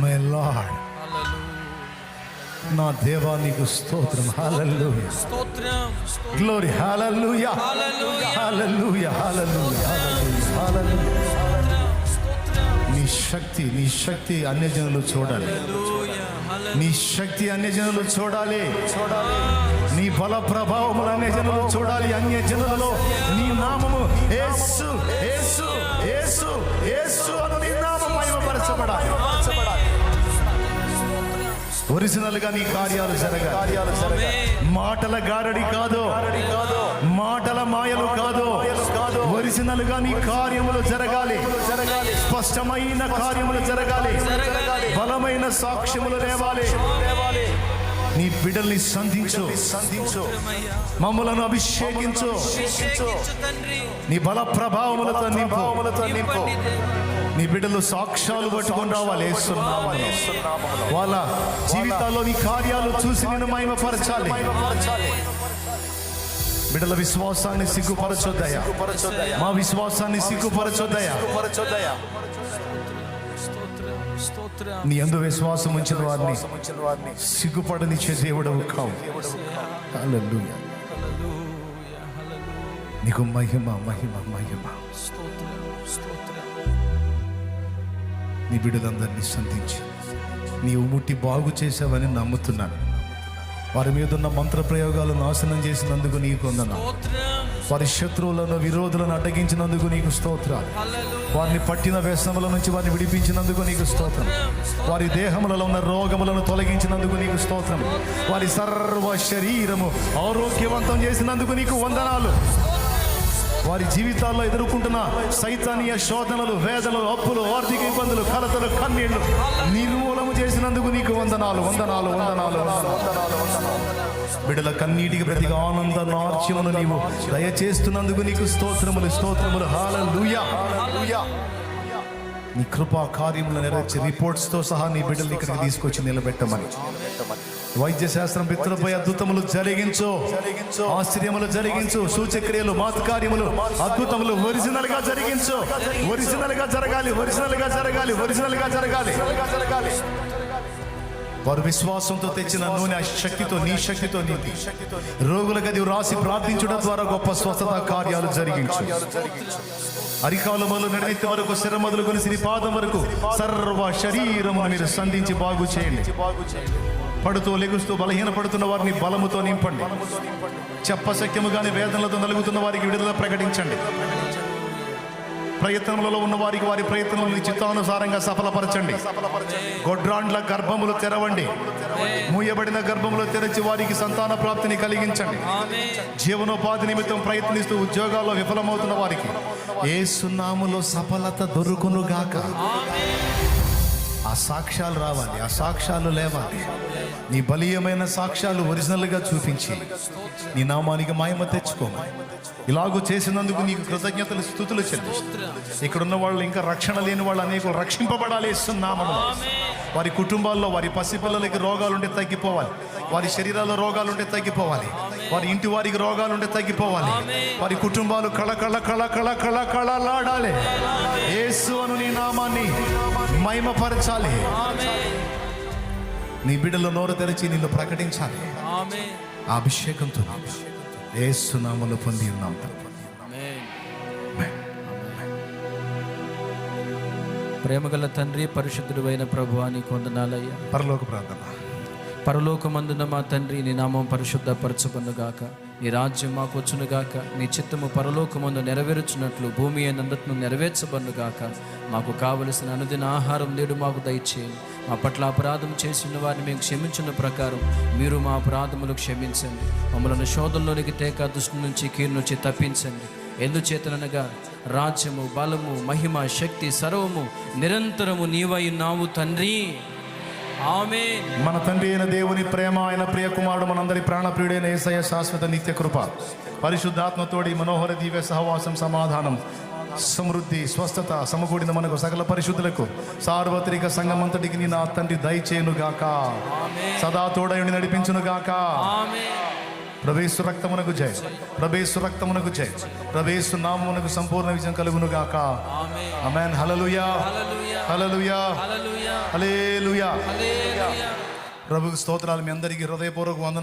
My lord నా దేవా నీకు స్తోత్రం. హల్లెలూయా స్తోత్రం గ్లోరీ హల్లెలూయా హల్లెలూయా. హల్లెలూయా హల్లెలూయా నీ శక్తి నీ శక్తి అన్యజనులు చూడాలి. హల్లెలూయా హల్లెలూయా నీ శక్తి అన్యజనులు చూడాలి. చూడాలి. నీ బల ప్రభావములు అన్యజనులు చూడాలి. అన్యజనులలో నీ నామము యేసు యేసు యేసు యేసు అను నీ నామం ఒరిజినల్గా నీ కార్యాలు జరగాలి. కార్యాలు మాటల గారడి కాదు. మాటల మాయలు కాదు. కాదు ఒరిజినల్గా నీ కార్యములు జరగాలి. జరగాలి స్పష్టమైన కార్యములు జరగాలి. బలమైన సాక్ష్యములు లేవాలి. నీ బిడ్డల్ని సంధించు. సంధించు మమ్మలను అభిషేకించు. నీ బల ప్రభావములతో నింపు భావములతో నింపు. నీ బిడ్డలు సాక్ష్యాలు పట్టుకొని రావాలి వాళ్ళ జీవితాల్లో నీ కార్యాలు చూసి నేను మహిమపరచాలి బిడ్డల విశ్వాసాన్ని సిగ్గుపరచొద్దయా మా విశ్వాసాన్ని సిగ్గుపరచొద్దయా నీ అందు విశ్వాసం ఉంచిన వారిని సిగ్గుపడనిచ్చే దేవుడవు కావు. నీకు మహిమ మహిమ మహిమ. స్తోత్ర నీ బిడ్డలందరినీ సంధించి నీవు ముట్టి బాగు చేసావని నమ్ముతున్నాను. వారి మీద ఉన్న మంత్ర ప్రయోగాలు నాశనం చేసినందుకు నీకు వందనా వారి శత్రువులను విరోధులను అడ్డగించినందుకు నీకు స్తోత్రాలు. వారిని పట్టిన వ్యసనముల నుంచి వారిని విడిపించినందుకు నీకు స్తోత్రం. వారి దేహములలో ఉన్న రోగములను తొలగించినందుకు నీకు స్తోత్రం. వారి సర్వ శరీరము ఆరోగ్యవంతం చేసినందుకు నీకు వందనాలు. వారి జీవితాల్లో ఎదుర్కొంటున్న సైతానీయ శోధనలు వేదలు అప్పులు ఆర్థిక ఇబ్బందులు కలతలు కన్నీళ్ళు నిర్మూలము చేసినందుకు నీకు వందనాలు వందనాలు వందనాలు. బిడల కన్నీటికి ప్రతిగా ఆనంద నార్చ్యమును నీవు దయచేస్తున్నందుకు నీకు స్తోత్రములు స్తోత్రములు. హాలూయా నీ కృపా కార్యములు నెరవేర్చి రిపోర్ట్స్తో సహా నీ బిడ్డలు ఇక్కడికి తీసుకొచ్చి నిలబెట్టమని. వైద్య శాస్త్రం పితృపై అద్భుతములు జరిగించు. ఆశ్చర్యములు జరిగించు. సూచక్రియలు మాతకార్యములు అద్భుతములు ఒరిజినల్గా జరిగించు. ఒరిజినల్గా జరగాలి ఒరిజినల్గా జరగాలి ఒరిజినల్గా జరగాలి. వారు విశ్వాసంతో తెచ్చిన నూనె శక్తితో నీ శక్తితో నీతి. రోగుల గది రాసి ప్రార్థించడం ద్వారా గొప్ప స్వస్థత కార్యాలు జరిగించు. అరికాలు మొదలు నడినెత్తి వరకు శిర మొదలుకొని సిరి పాదం వరకు సర్వ శరీరమును మీరు సంధించి బాగు చేయండి. పడుతూ లెగుస్తూ బలహీనపడుతున్న వారిని బలముతో నింపండి. చెప్పశక్యముగానే వేదనలతో నలుగుతున్న వారికి విడుదల ప్రకటించండి. ప్రయత్నములలో ఉన్న వారికి వారి ప్రయత్నములను చిత్తానుసారంగా సఫలపరచండి. గొడ్రాండ్ల గర్భములు తెరవండి. మూయబడిన గర్భములు తెరచి వారికి సంతాన ప్రాప్తిని కలిగించండి. జీవనోపాధి నిమిత్తం ప్రయత్నిస్తూ ఉద్యోగాల్లో విఫలమవుతున్న వారికి ఏ సున్నాములో సఫలత దొరుకును గాక ఆ సాక్ష్యాలు రావాలి ఆ సాక్ష్యాలు లేవాలి. నీ బలీయమైన సాక్ష్యాలు ఒరిజినల్గా చూపించి నీ నామానికి మాయమ తెచ్చుకోమని ఇలాగూ చేసినందుకు నీకు కృతజ్ఞతలు స్థుతులు చెల్లిస్తూ ఇక్కడున్న వాళ్ళు ఇంకా రక్షణ లేని వాళ్ళు అనేకులు రక్షింపబడాలి ఇస్తున్నామను వారి కుటుంబాల్లో వారి పసిపిల్లలకి రోగాలుంటే తగ్గిపోవాలి. వారి శరీరాల్లో రోగాలుంటే తగ్గిపోవాలి. వారి ఇంటి వారికి రోగాలుంటే తగ్గిపోవాలి. వారి కుటుంబాలు కళ కళ కళ కళ కళ కళలాడాలి. ఏసు అను నీ నామాన్ని మహిమపరచాలి. నీ బిడ్డలు నోరు తెరిచి నిన్ను ప్రకటించాలి. ఆ అభిషేకంతో యేసు నామములో పొంది ఉన్నాం. ప్రేమగల తండ్రి పరిశుద్ధుడు అయిన ప్రభు అని కొందనాలయ్యా. పరలోక ప్రార్థన. పరలోకమందున మా తండ్రి నీ నామం పరిశుద్ధపరచబడుగాక నీ రాజ్యం మాకు వచ్చునుగాక. నీ చిత్తము పరలోకమందు నెరవేర్చున్నట్లు భూమి అయినందును నెరవేర్చబడుగాక మాకు కావలసిన అనుదిన ఆహారం నేడు మాకు దయచేయండి. మా పట్ల అపరాధం చేసిన వారిని మేము క్షమించిన ప్రకారం మీరు మా అపరాధములు క్షమించండి. మమ్మల్ని శోధంలోనికి తేక దుష్టి నుంచి కీడు నుంచి తప్పించండి. ఎందుచేతనగా రాజ్యము బలము మహిమ శక్తి సర్వము నిరంతరము నీవై ఉన్నావు తండ్రి. ఆమె మన తండ్రి అయిన దేవుని ప్రేమ ఆయన ప్రియ కుమారుడు మనందరి ప్రాణప్రియుడైన ఏసయ శాశ్వత నిత్య కృప పరిశుద్ధాత్మతోడి మనోహర దివ్య సహవాసం సమాధానం సమృద్ధి స్వస్థత సమకూడిన మనకు సకల పరిశుద్ధులకు సార్వత్రిక సంఘమంతటికి నీ నా తండ్రి దయచేయును గాక సదా తోడయుని నడిపించును గాక ఆమె ప్రవేశు రక్తమునకు జయ. ప్రవేశు రక్తమునకు జయ. ప్రవేశు నామమునకు సంపూర్ణ విజయం కలుగును గాక అమెన్ హల్లెలూయా. హల్లెలూయా. హల్లెలూయా. ప్రభుకు స్తోత్రాలు మీ అందరికీ హృదయపూర్వక వందనాలు.